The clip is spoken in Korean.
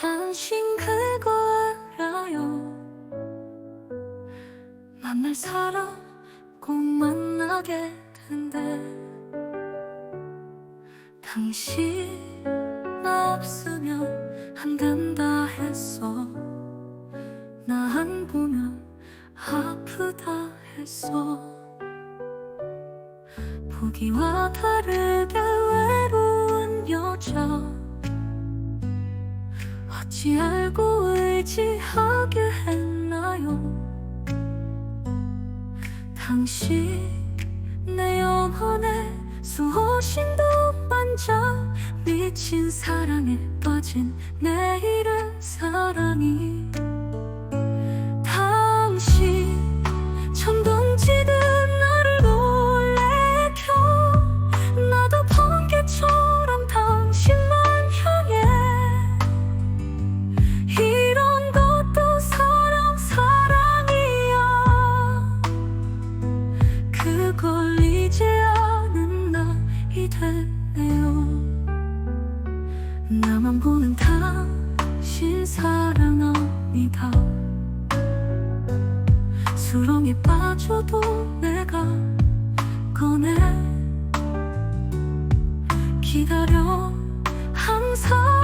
당신 그거 알아요. 만날 사람 꼭 만나게 된대. 당신 없으면 안 된다 했어. 나 안 보면 아프다 했어. 보기와 다르게 어찌 알고 의지하게 했나요? 당신 내 영혼에 수호신도 반짝 미친 사랑에 빠진 내일의 사랑이 사랑에 빠져도 내가 꺼내. 기다려. 항상